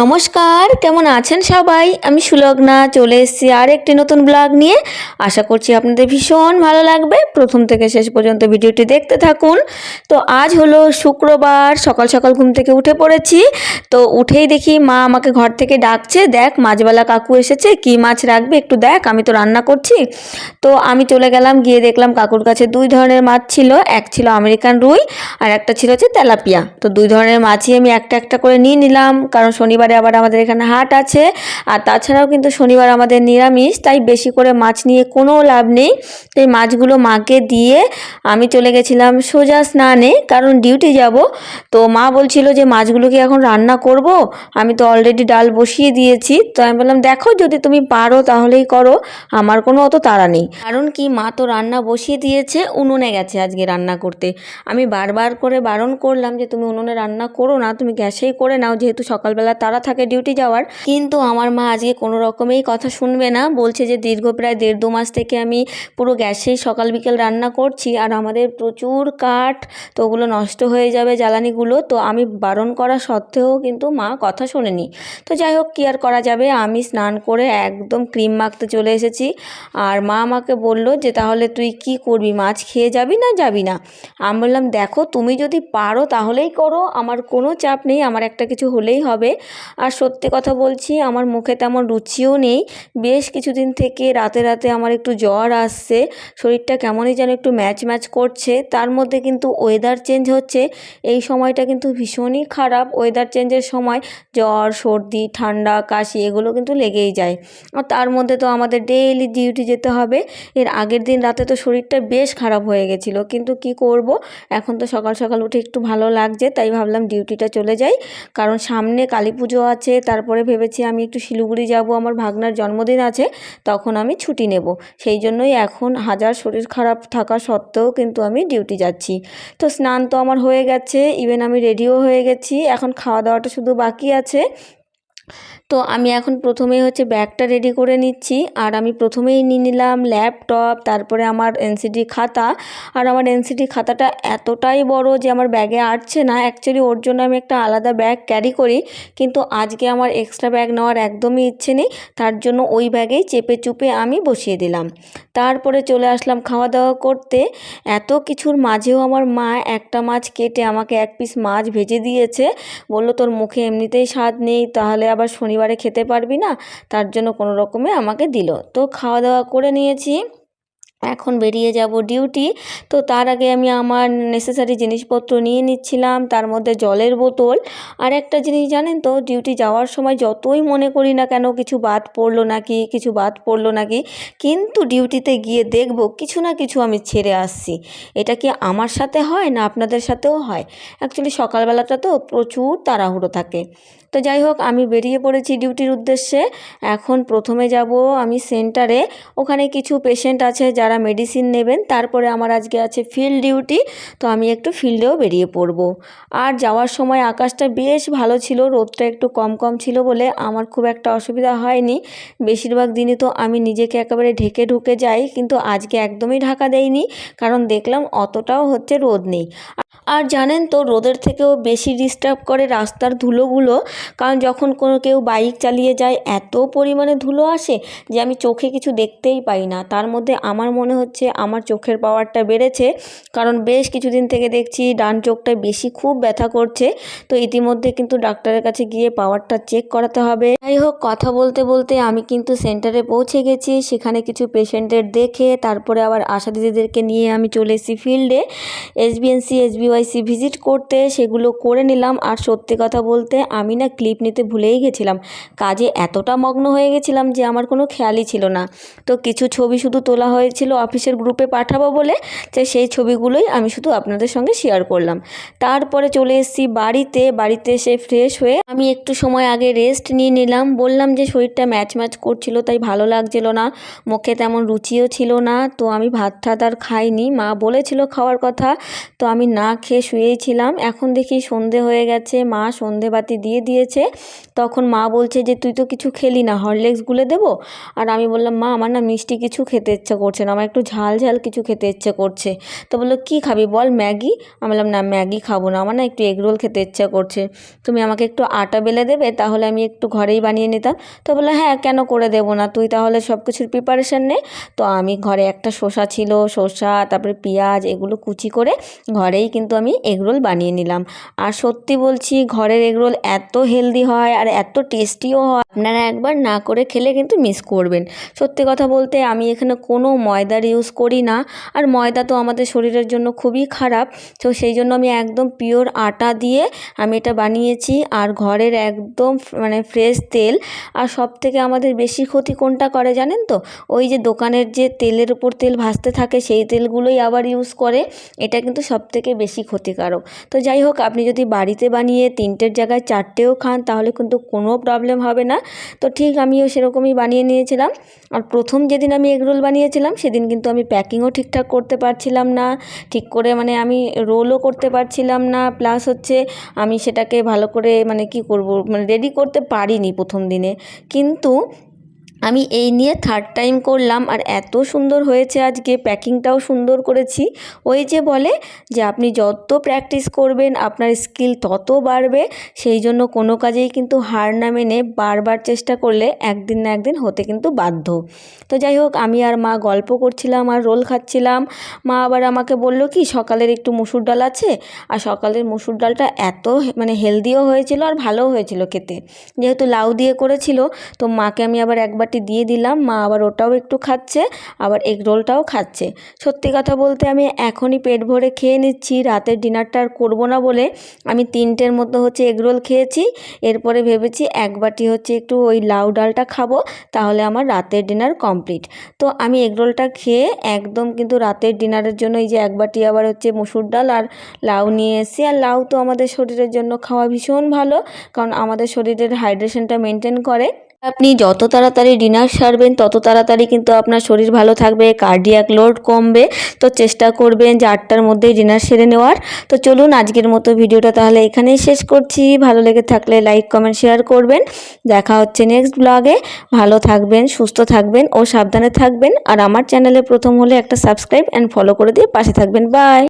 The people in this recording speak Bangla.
নমস্কার, কেমন আছেন সবাই? আমি সুলগ্না, চলে এসেছি আর একটি নতুন ব্লগ নিয়ে। আশা করছি আপনাদের ভীষণ ভালো লাগবে। প্রথম থেকে শেষ পর্যন্ত ভিডিওটি দেখতে থাকুন। তো আজ হলো শুক্রবার, সকাল সকাল ঘুম থেকে উঠে পড়েছি। তো উঠেই দেখি মা আমাকে ঘর থেকে ডাকছে, দেখ মাছবালা কাকু এসেছে, কি মাছ রাখবে একটু দেখ, আমি তো রান্না করছি। তো আমি চলে গেলাম, গিয়ে দেখলাম কাকুর কাছে দুই ধরনের মাছ ছিল। এক ছিল আমেরিকান রুই, আর একটা ছিল হচ্ছে তেলাপিয়া। তো দুই ধরনের মাছই আমি একটা একটা করে নিয়ে নিলাম, কারণ শনিবারে আবার আমাদের এখানে হাট আছে। আর তাছাড়াও কিন্তু শনিবার আমাদের নিরামিষ, তাই বেশি করে মাছ নিয়ে কোনো লাভ নেই। তো এই মাছগুলো মাকে দিয়ে আমি চলে গেছিলাম সোজা স্নানে, কারণ ডিউটি যাব। তো মা বলছিল যে মাছগুলো কি এখন রান্না করব? আমি তো অলরেডি ডাল বসিয়ে দিয়েছি। তো আমি বললাম, দেখো যদি তুমি পারো তাহলেই করো, আমার কোনো অত তাড়া নেই। কারণ কি, মা তো রান্না বসিয়ে দিয়েছে, উনুনে গেছে আজকে রান্না করতে। আমি বারবার করে বারণ করলাম যে, তুমি উনুনে রান্না করো না, তুমি গ্যাসেই করে নাও, যেহেতু সকালবেলা তারা থাকে ডিউটি যাওয়ার। কিন্তু আমার মা আজকে কোনো রকমেই কথা শুনবে না। বলছে যে দীর্ঘ প্রায় দেড় দু মাস থেকে আমি পুরো গ্যাসেই সকাল বিকেল রান্না করছি আর আমাদের প্রচুর কাঠ, তো ওগুলো নষ্ট হয়ে যাবে জ্বালানিগুলো। তো আমি বারণ করা সত্ত্বেও কিন্তু মা কথা শোনেনি। তো যাই হোক, কী আর করা যাবে? আমি স্নান করে একদম ক্রিম মাখতে চলে এসেছি। আর মা আমাকে বলল যে, তাহলে তুই কি করবি? মাছ খেয়ে যাবি না যাবি না? আমি বললাম, দেখো, তুমি যদি পারো তাহলেই করো। আমার কোনো চাপ নেই। আমার একটা কিছু হলেই হবে। আর সত্যি কথা বলছি, আমার মুখে তেমন রুচিও নেই। বেশ কিছুদিন থেকে রাতে রাতে আমার একটু জ্বর আসছে, শরীরটা কেমনই যেন একটু ম্যাচ ম্যাচ করছে। তার মধ্যে কিন্তু ওয়েদার চেঞ্জ হচ্ছে, এই সময়টা কিন্তু ভীষণই খারাপ। ওয়েদার চেঞ্জের সময় জ্বর, সর্দি, ঠান্ডা, কাশি এগুলো কিন্তু লেগেই যায়। আর তার মধ্যে তো আমাদের ডেইলি ডিউটি যেতে হবে। এর আগের দিন রাতে তো শরীরটা বেশ খারাপ হয়ে গেছিল। কিন্তু কি করব? এখন তো সকাল সকাল উঠে একটু ভালো লাগছে, তাই ভাবলাম ডিউটিটা চলে যাই। কারণ সামনে কালী পুজো আছে, তারপরে ভেবেছি আমি একটু শিলিগুড়ি যাব, আমার ভাগনার জন্মদিন আছে, তখন আমি ছুটি নেব। সেই জন্যই এখন হাজার শরীর খারাপ থাকা সত্ত্বেও কিন্তু আমি ডিউটি যাচ্ছি। তো স্নান তো আমার হয়ে গেছে ইভেন আমি রেডিও হয়ে গেছি, এখন খাওয়া দাওয়াটা শুধু বাকি আছে। তো আমি এখন প্রথমেই হচ্ছে ব্যাগটা রেডি করে নিচ্ছি। আর আমি প্রথমেই নিয়ে নিলাম ল্যাপটপ তারপরে আমার এনসিডি খাতা। আর আমার এনসিডি খাতাটা এতটাই বড় যে আমার ব্যাগে আটছে না। অ্যাকচুয়ালি ওর জন্য আমি একটা আলাদা ব্যাগ ক্যারি করি। কিন্তু আজকে আমার এক্সট্রা ব্যাগ নেওয়ার একদমই ইচ্ছে নেই। তার জন্য ওই ব্যাগেই চেপে চুপে আমি বসিয়ে দিলাম। তারপরে চলে আসলাম খাওয়া দাওয়া করতে। এত কিছুর মাঝেও আমার মা একটা মাছ কেটে আমাকে এক পিস মাছ ভেজে দিয়েছে। বলল, তোর মুখে এমনিতেই স্বাদ নেই, তাহলে আবার শনিবারে খেতে পারবি না, তার জন্য কোনো রকমে আমাকে দিল। তো খাওয়া দাওয়া করে নিয়েছি। এখন বেরিয়ে যাব ডিউটি তো তার আগে আমি আমার নেসেসারি জিনিসপত্র নিয়ে নিচ্ছিলাম, তার মধ্যে জলের বোতল। আর একটা জিনিস জানেন তো ডিউটি যাওয়ার সময় যতই মনে করি না কেন কিছু বাদ পড়ল নাকি, কিছু বাদ পড়ল নাকি, কিন্তু ডিউটিতে গিয়ে দেখব কিছু না কিছু আমি ছেড়ে আসছি। এটা কি আমার সাথে হয় না আপনাদের সাথেও হয়? অ্যাকচুয়ালি সকালবেলাটা তো প্রচুর তাড়াহুড়ো থাকে। তো যাই হোক, আমি বেরিয়ে পড়েছি ডিউটির উদ্দেশ্যে। এখন প্রথমে যাব আমি সেন্টারে ওখানে কিছু পেশেন্ট আছে যারা মেডিসিন নেবেন, তারপরে আমার আজকে আছে ফিল্ড ডিউটি তো আমি একটু ফিল্ডেও বেরিয়ে পড়ব। আর যাওয়ার সময় আকাশটা বেশ ভালো ছিল, রোদটা একটু কম কম ছিল বলে আমার খুব একটা অসুবিধা হয়নি। বেশিরভাগ দিনই তো আমি নিজেকে একেবারে ঢেকে ঢুকে যাই, কিন্তু আজকে একদমই ঢাকা দেয়নি কারণ দেখলাম অতটাও হচ্ছে রোদ নেই। আর জানেন তো, রোদের থেকেও বেশি ডিস্টার্ব করে রাস্তার ধুলোগুলো। কারণ যখন কোনো কেউ বাইক চালিয়ে যায়, এত পরিমাণে ধুলো আসে যে আমি চোখে কিছু দেখতেই পাই না। তার মধ্যে আমার মনে হচ্ছে আমার চোখের পাওয়ারটা বেড়েছে। কারণ বেশ কিছুদিন থেকে দেখছি ডান চোখটা বেশি খুব ব্যথা করছে। তো ইতিমধ্যে কিন্তু ডাক্তারের কাছে গিয়ে পাওয়ারটা চেক করাতে হবে। যাই হোক, কথা বলতে বলতে আমি কিন্তু সেন্টারে পৌঁছে গেছি। সেখানে কিছু পেশেন্টের দেখে তারপরে আবার আশা দিদিদেরকে নিয়ে আমি চলে এসেছি ফিল্ডে এসবিএনসি এসবিওয়াইসি ভিজিট করতে সেগুলো করে নিলাম। আর সত্যি কথা বলতে আমি না ক্লিপ নিতে ভুলেই গেছিলাম। কাজে এতটা মগ্ন হয়ে গেছিলাম যে আমার কোনো খেয়ালই ছিল না। তো কিছু ছবি শুধু তোলা হয়েছিল অফিসের গ্রুপে পাঠাবো বলে যে সেই ছবিগুলোই আমি শুধু আপনাদের সঙ্গে শেয়ার করলাম। তারপরে চলে এসেছি বাড়িতে। বাড়িতে এসে ফ্রেশ হয়ে আমি একটু সময় আগে রেস্ট নিয়ে নিলাম। বললাম যে শরীরটা ম্যাচ ম্যাচ করছিল, তাই ভালো লাগছিল না। মুখে তেমন রুচিও ছিল না। তো আমি ভাত ঠাত আর খাইনি। মা বলেছিল খাওয়ার কথা। তো আমি না খেয়ে শুয়েই ছিলাম এখন দেখি সন্ধে হয়ে গেছে, মা সন্ধে বাতি দিয়ে দিয়েছে। তখন মা বলছে যে, তুই তো কিছু খেলি না হরলিক্স গুলে দেবো? আর আমি বললাম, মা, আমার না মিষ্টি কিছু খেতে ইচ্ছা করছে না, আমার একটু ঝাল ঝাল কিছু খেতে ইচ্ছে করছে। তো বলল, কী খাবি বল, ম্যাগি? আমি বললাম, না, ম্যাগি খাব না, আমার না একটু এগরোল খেতে ইচ্ছা করছে। তুমি আমাকে একটু আটা বেলে দেবে, তাহলে আমি একটু ঘরেই বানিয়ে নিতাম। তো বলল হ্যাঁ কেন করে দেবো না? তুই তাহলে সব কিছুর প্রিপারেশান নে। তো আমি ঘরে একটা শসা ছিল, শসা, তারপরে পেঁয়াজ, এগুলো কুচি করে ঘরেই কিন্তু আমি এগরোল বানিয়ে নিলাম। আর সত্যি বলছি, ঘরের এগরোল এত হেলদি হয় আর এত টেস্টিও হয়, আপনারা একবার না করে খেলে কিন্তু মিস করবেন। সত্যি কথা বলতে আমি এখানে কোনো ময়দার ইউজ করি না। আর ময়দা তো আমাদের শরীরের জন্য খুবই খারাপ, তো সেই জন্য আমি একদম পিওর আটা দিয়ে আমি এটা বানিয়েছি। আর ঘরের একদম মানে ফ্রেশ তেল। আর সব থেকে আমাদের বেশি ক্ষতি কোনটা করে জানেন তো? ওই যে দোকানের যে তেলের উপর তেল ভাজতে থাকে, সেই তেলগুলোই আবার ইউজ করে। এটা কিন্তু সব থেকে বেশি ক্ষতিকারক। তো যাই হোক, আপনি যদি বাড়িতে বানিয়ে তিনটের জায়গায় চারটেও খান, তাহলে কিন্তু কোনো প্রবলেম হবে না। তো ঠিক আমিও সেরকমই বানিয়ে নিয়েছিলাম। আর প্রথম যেদিন আমি এগরোল বানিয়েছিলাম, সেদিন কিন্তু আমি প্যাকিংও ঠিকঠাক করতে পারছিলাম না। ঠিক করে মানে আমি রোলও করতে পারছিলাম না। প্লাস হচ্ছে, আমি সেটাকে ভালো করে মানে কি করব মানে রেডি করতে পারিনি প্রথম দিনে। কিন্তু আমি এই নিয়ে থার্ড টাইম করলাম আর এত সুন্দর হয়েছে আজকে প্যাকিংটাও সুন্দর করেছি। ওই যে বলে যে আপনি যত প্র্যাকটিস করবেন, আপনার স্কিল তত বাড়বে, সেই জন্য কোনো কাজেই কিন্তু হার না মেনে বারবার চেষ্টা করলে একদিন না একদিন হতে কিন্তু বাধ্য। তো যাই হোক, আমি আর মা গল্প করছিলাম আর রোল খাচ্ছিলাম। মা আবার আমাকে বলল কি, সকালের একটু মুসুর ডাল আছে? আর সকালের মুসুর ডালটা এত মানে হেলদিও হয়েছিল আর ভালোও হয়েছিল খেতে। যেহেতু লাউ দিয়ে করেছিল, তো মাকে আমি আবার একবার বাটি দিয়ে দিলাম। মা আবার ওটাও একটু খাচ্ছে, আবার এগ রোলটাও খাচ্ছে। সত্যি কথা বলতে আমি এখনই পেট ভরে খেয়ে নিচ্ছি, রাতের ডিনারটা আর করব না বলে আমি তিনটের মতো হচ্ছে এগ রোল খেয়েছি। এরপরে ভেবেছি এক বাটি হচ্ছে একটু ওই লাউ ডালটা খাব, তাহলে আমার রাতের ডিনার কমপ্লিট। তো আমি এগ রোলটা খেয়ে একদম কিন্তু রাতের ডিনারের জন্য এই যে এক বাটি আবার হচ্ছে মুসুর ডাল আর লাউ নিয়ে এসেছি। আর লাউ তো আমাদের শরীরের জন্য খাওয়া ভীষণ ভালো, কারণ আমাদের শরীরের হাইড্রেশনটা মেনটেন করে। আপনি যত তাড়াতাড়ি ডিনার সারবেন, তত তাড়াতাড়ি কিন্তু আপনার শরীর ভালো থাকবে কার্ডিয়াক লোড কমবে। তো চেষ্টা করবেন যে আটটার মধ্যেই ডিনার সেরে নেওয়ার। তো চলুন আজকের মতো ভিডিওটা তাহলে এখানেই শেষ করছি। ভালো লেগে থাকলে লাইক কমেন্ট শেয়ার করবেন। দেখা হচ্ছে নেক্সট ব্লগে ভালো থাকবেন, সুস্থ থাকবেন ও সাবধানে থাকবেন। আর আমার চ্যানেলে প্রথম হলে একটা সাবস্ক্রাইব অ্যান্ড ফলো করে দিয়ে পাশে থাকবেন। বাই